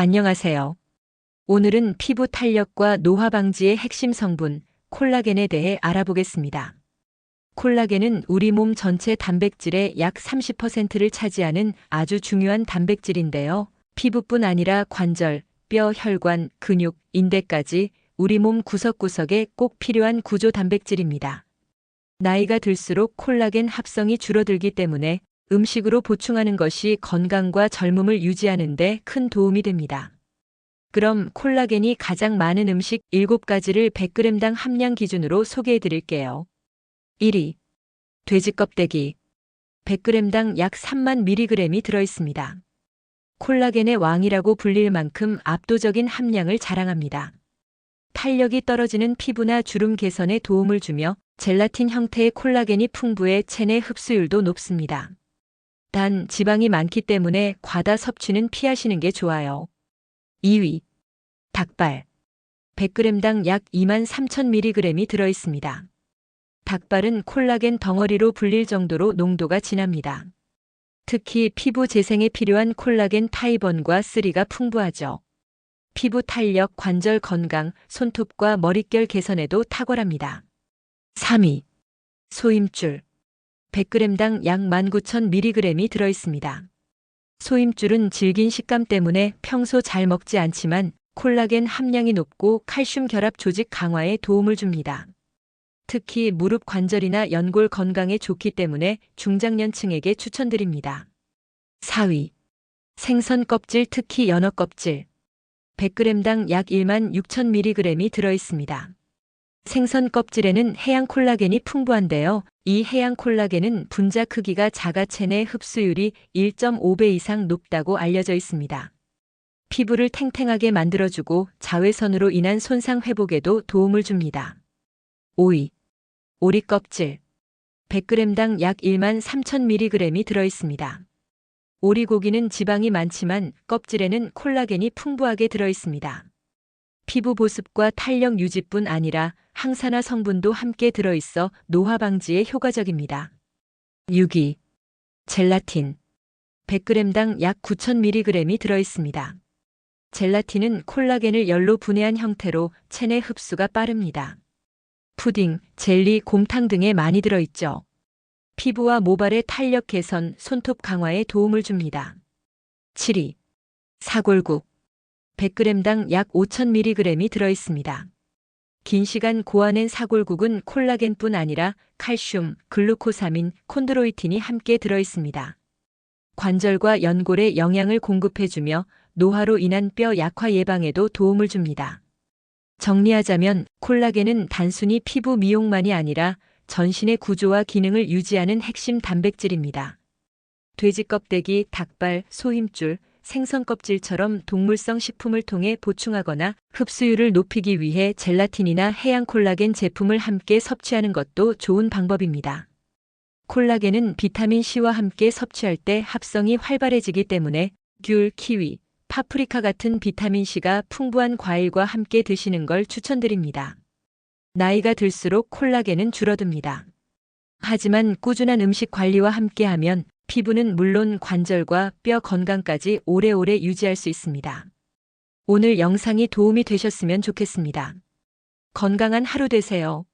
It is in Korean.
안녕하세요. 오늘은 피부 탄력과 노화 방지의 핵심 성분, 콜라겐에 대해 알아보겠습니다. 콜라겐은 우리 몸 전체 단백질의 약 30%를 차지하는 아주 중요한 단백질인데요. 피부뿐 아니라 관절, 뼈, 혈관, 근육, 인대까지 우리 몸 구석구석에 꼭 필요한 구조 단백질입니다. 나이가 들수록 콜라겐 합성이 줄어들기 때문에 음식으로 보충하는 것이 건강과 젊음을 유지하는 데 큰 도움이 됩니다. 그럼 콜라겐이 가장 많은 음식 7가지를 100g당 함량 기준으로 소개해 드릴게요. 1위. 돼지 껍데기. 100g당 약 3만 mg이 들어 있습니다. 콜라겐의 왕이라고 불릴 만큼 압도적인 함량을 자랑합니다. 탄력이 떨어지는 피부나 주름 개선에 도움을 주며 젤라틴 형태의 콜라겐이 풍부해 체내 흡수율도 높습니다. 단 지방이 많기 때문에 과다 섭취는 피하시는 게 좋아요. 2위. 닭발. 100g당 약 2만 3천 mg이 들어 있습니다. 닭발은 콜라겐 덩어리로 불릴 정도로 농도가 진합니다. 특히 피부 재생에 필요한 콜라겐 타입1과 3가 풍부하죠. 피부 탄력, 관절 건강, 손톱과 머릿결 개선에도 탁월합니다. 3위. 소임줄. 100g당 약 19,000mg이 들어 있습니다. 소임줄은 질긴 식감 때문에 평소 잘 먹지 않지만 콜라겐 함량이 높고 칼슘 결합 조직 강화에 도움을 줍니다. 특히 무릎 관절이나 연골 건강에 좋기 때문에 중장년층에게 추천드립니다. 4위. 생선 껍질 특히 연어 껍질. 100g당 약 1만 6,000mg이 들어 있습니다. 생선 껍질에는 해양 콜라겐이 풍부한데요. 이 해양 콜라겐은 분자 크기가 작아 체내 흡수율이 1.5배 이상 높다고 알려져 있습니다. 피부를 탱탱하게 만들어주고 자외선으로 인한 손상 회복에도 도움을 줍니다. 5위. 오리 껍질. 100g당 약 1만 3,000mg이 들어 있습니다. 오리 고기는 지방이 많지만 껍질에는 콜라겐이 풍부하게 들어 있습니다. 피부 보습과 탄력 유지뿐 아니라 항산화 성분도 함께 들어있어 노화 방지에 효과적입니다. 6위. 젤라틴. 100g당 약 9,000mg이 들어있습니다. 젤라틴은 콜라겐을 열로 분해한 형태로 체내 흡수가 빠릅니다. 푸딩, 젤리, 곰탕 등에 많이 들어있죠. 피부와 모발의 탄력 개선, 손톱 강화에 도움을 줍니다. 7위. 사골국. 100g당 약 5,000mg이 들어있습니다. 긴 시간 고아낸 사골국은 콜라겐뿐 아니라 칼슘, 글루코사민, 콘드로이틴이 함께 들어있습니다. 관절과 연골에 영양을 공급해주며 노화로 인한 뼈 약화 예방에도 도움을 줍니다. 정리하자면 콜라겐은 단순히 피부 미용만이 아니라 전신의 구조와 기능을 유지하는 핵심 단백질입니다. 돼지 껍데기, 닭발, 소힘줄, 생선 껍질처럼 동물성 식품을 통해 보충하거나 흡수율을 높이기 위해 젤라틴이나 해양 콜라겐 제품을 함께 섭취하는 것도 좋은 방법입니다. 콜라겐은 비타민 C와 함께 섭취할 때 합성이 활발해지기 때문에 귤, 키위, 파프리카 같은 비타민 C가 풍부한 과일과 함께 드시는 걸 추천드립니다. 나이가 들수록 콜라겐은 줄어듭니다. 하지만 꾸준한 음식 관리와 함께하면 피부는 물론 관절과 뼈 건강까지 오래오래 유지할 수 있습니다. 오늘 영상이 도움이 되셨으면 좋겠습니다. 건강한 하루 되세요.